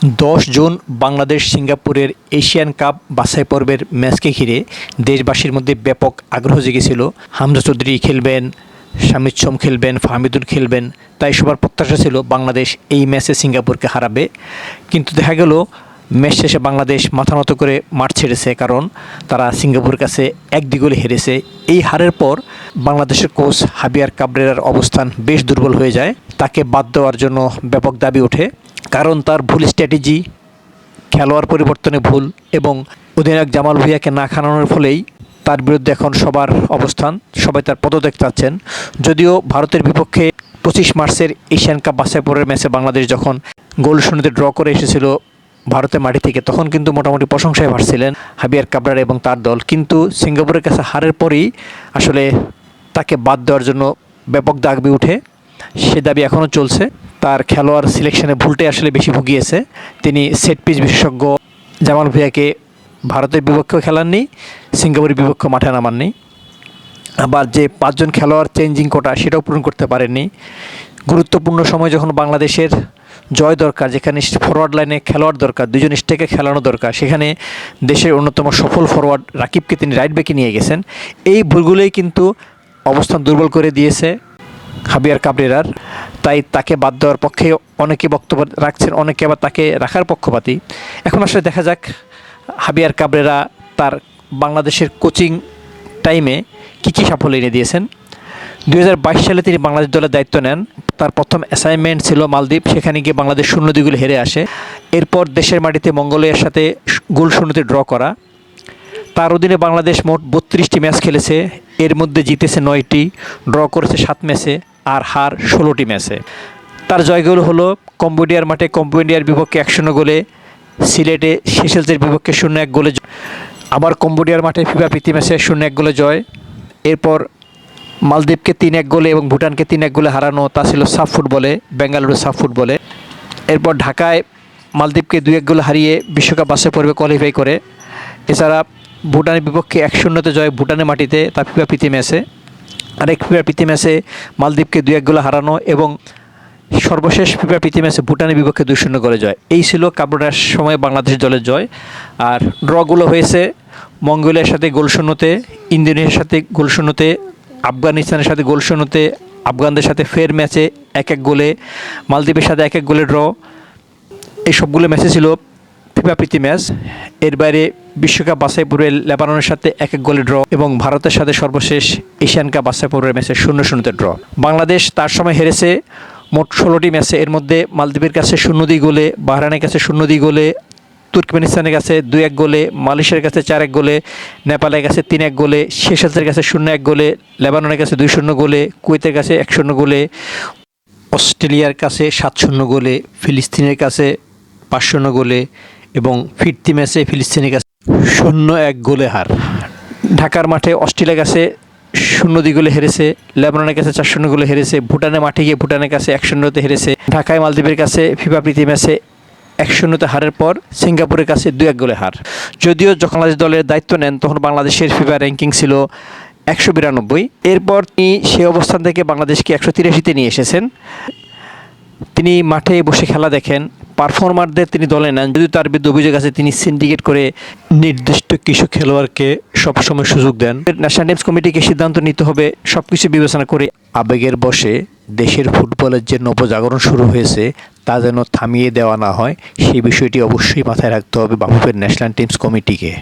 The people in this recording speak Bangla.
দশ জুন বাংলাদেশ সিঙ্গাপুরের এশিয়ান কাপ বাছাই পর্বের ম্যাচকে ঘিরে দেশবাসীর মধ্যে ব্যাপক আগ্রহ জেগেছিল। হামজা চৌধুরী খেলবেন, শামিদ সোম খেলবেন, ফাহমিদুল খেলবেন, তাই সবার প্রত্যাশা ছিল বাংলাদেশ এই ম্যাচে সিঙ্গাপুরকে হারাবে। কিন্তু দেখা গেল, ম্যাচ শেষে বাংলাদেশ মাথা নত করে মাঠ ছেড়েছে কারণ তারা সিঙ্গাপুর কাছে এক দিগলে হেরেছে। এই হারের পর বাংলাদেশের কোচ হাবিয়ার কাবরেরার অবস্থান বেশ দুর্বল হয়ে যায়। তাকে বাদ দেওয়ার জন্য ব্যাপক দাবি ওঠে। কারণ তার ভুল স্ট্র্যাটেজি, খেলোয়াড় পরিবর্তনে ভুল এবং অধিনায়ক জামাল ভুঁইয়াকে না খানানোর ফলেই তার বিরুদ্ধে এখন সবার অবস্থান, সবাই তার পদত্যাগ চাচ্ছেন। যদিও ভারতের বিপক্ষে পঁচিশ মার্চের এশিয়ান কাপ বাছাই ম্যাচে বাংলাদেশ যখন গোল শূন্যতে ড্র করে এসেছিল ভারতের মাটি থেকে, তখন কিন্তু মোটামুটি প্রশংসায় ভাসছিলেন হাবিয়ার কাবরার এবং তার দল। কিন্তু সিঙ্গাপুরের কাছে হারের পরেই আসলে তাকে বাদ দেওয়ার জন্য ব্যাপক দাবি উঠে সে দাবি এখনও চলছে। তার খেলোয়াড় সিলেকশনে ভুলটাই আসলে বেশি ভুগিয়েছে। তিনি সেট পিচ বিশেষজ্ঞ। জামাল ভুঁইয়াকে ভারতের বিপক্ষেও খেলাননি, সিঙ্গাপুরের বিপক্ষ মাঠে নামাননি। আবার যে পাঁচজন খেলোয়াড় চেঞ্জিং কোটা সেটাও পূরণ করতে পারেননি। গুরুত্বপূর্ণ সময় যখন বাংলাদেশের জয় দরকার, যেখানে ফরওয়ার্ড লাইনে খেলোয়াড় দরকার দুজন স্টেকে খেলানো দরকার, সেখানে দেশের অন্যতম সফল ফরওয়ার্ড রাকিবকে তিনি রাইট ব্যাকে নিয়ে গেছেন। এই ভুলগুলোই কিন্তু অবস্থান দুর্বল করে দিয়েছে হাবিয়ার কাবরেরার। তাই তাকে বাদ দেওয়ার পক্ষে অনেকে বক্তব্য রাখছেন, অনেকে আবার তাকে রাখার পক্ষপাতী। এখন আসলে দেখা যাক হাবিয়ার কাবরেরা তার বাংলাদেশের কোচিং টাইমে কী কী সাফল্য এনে দিয়েছেন। দু হাজার বাইশ সালে তিনি বাংলাদেশ দলের দায়িত্ব নেন। তার প্রথম অ্যাসাইনমেন্ট ছিল মালদ্বীপ, সেখানে গিয়ে বাংলাদেশ শূন্য দুগুলো হেরে আসে। এরপর দেশের মাটিতে মঙ্গোলিয়ার সাথে গোল শূন্যতে ড্র করা। তার অধীনে বাংলাদেশ মোট বত্রিশটি ম্যাচ খেলেছে। এর মধ্যে জিতেছে নয়টি, ড্র করেছে সাত ম্যাচে আর হার ষোলোটি ম্যাচে। তার জয়গুলো হলো কম্বোডিয়ার মাঠে কম্বোডিয়ার বিপক্ষে এক শূন্য গোলে, সিলেটে সেশেলসের বিপক্ষে শূন্য এক গোলে আবার কম্বোডিয়ার মাঠে ফিফা প্রীতি ম্যাচে শূন্য এক গোলে জয়। এরপর মালদ্বীপকে তিন এক গোলে এবং ভুটানকে তিন এক গোলে হারানো তা ছিল সাফ ফুটবলে, বেঙ্গালুরু সাফ ফুটবলে। এরপর ঢাকায় মালদ্বীপকে দুই এক গোলে হারিয়ে বিশ্বকাপ বাসে পর্বে কোয়ালিফাই করে। এছাড়া ভুটানের বিপক্ষে এক শূন্যতে জয় ভুটানের মাটিতে তা ফিফা প্রীতি ম্যাচে। আরেক ফিফা প্রীতি ম্যাচে মালদ্বীপকে দুই এক গোলে হারানো এবং সর্বশেষ ফিফা প্রীতি ম্যাচে ভুটানের বিপক্ষে দুই শূন্য করে জয়। এই ছিল কাবরার সময় বাংলাদেশ দলের জয়। আর ড্রগুলো হয়েছে মঙ্গোলিয়ার সাথে গোল শূন্যতে, ইন্দোনেশিয়ার সাথে গোল শূন্যতে, আফগানিস্তানের সাথে গোল শূন্যতে, আফগানদের সাথে ফের ম্যাচে এক এক গোলে, মালদ্বীপের সাথে এক এক গোলে ড্র। এই সবগুলো ম্যাচে ছিল ফিফা প্রীতি ম্যাচ। এর বাইরে বিশ্বকাপ বাছাই পূর্বে লেবাননের সাথে এক এক গোলে ড্র এবং ভারতের সাথে সর্বশেষ এশিয়ান কাপ বাছাই পূর্বের ম্যাচে শূন্য শূন্যতে ড্র। বাংলাদেশ তার সময় হেরেছে মোট ষোলোটি ম্যাচে। এর মধ্যে মালদ্বীপের কাছে শূন্য দুই গোলে বাহরানের কাছে শূন্য দুই গোলে, তুর্কমেনিস্তানের কাছে দুই এক গোলে, মালয়েশিয়ার কাছে চার এক গোলে, নেপালের কাছে তিন এক গোলে শেষেলসের কাছে শূন্য এক গোলে, লেবাননের কাছে দুই শূন্য গোলে, কুয়েতের কাছে এক শূন্য গোলে, অস্ট্রেলিয়ার কাছে সাত শূন্য গোলে, ফিলিস্তিনের কাছে পাঁচ শূন্য গোলে এবং ফিরতি ম্যাচে ফিলিস্তিনের কাছে শূন্য এক গোলে হার। ঢাকার মাঠে অস্ট্রেলিয়ার কাছে শূন্য দুই গোলে হেরেছে, লেবাননের কাছে চার শূন্য গোলে হেরেছে, ভুটানের মাঠে গিয়ে ভুটানের কাছে এক শূন্যতে হেরেছে, ঢাকায় মালদ্বীপের কাছে ফিফা প্রীতি ম্যাচে এক শূন্যতে হারের পর সিঙ্গাপুরের কাছে দু এক গোলে হার। যদিও যখন বাংলাদেশ দলের দায়িত্ব নেন, তখন বাংলাদেশের ফিফা র্যাঙ্কিং ছিল একশো বিরানব্বই। এরপর তিনি সেই অবস্থান থেকে বাংলাদেশকে একশো তিরাশিতে নিয়ে এসেছেন। তিনি মাঠে বসে খেলা দেখেন পারফর্মারদের তিনি দলে নেন। যদি তার বিরুদ্ধে অভিযোগ আছে, তিনি সিন্ডিকেট করে নির্দিষ্ট কিছু খেলোয়াড়কে সবসময় সুযোগ দেন। ন্যাশনাল টিমস কমিটিকে সিদ্ধান্ত নিতে হবে সব কিছু বিবেচনা করে আবেগের বসে দেশের ফুটবলের যে নবজাগরণ শুরু হয়েছে, তা যেন থামিয়ে দেওয়া না হয়, সেই বিষয়টি অবশ্যই মাথায় রাখতে হবে বাফুফের ন্যাশনাল টিমস কমিটিকে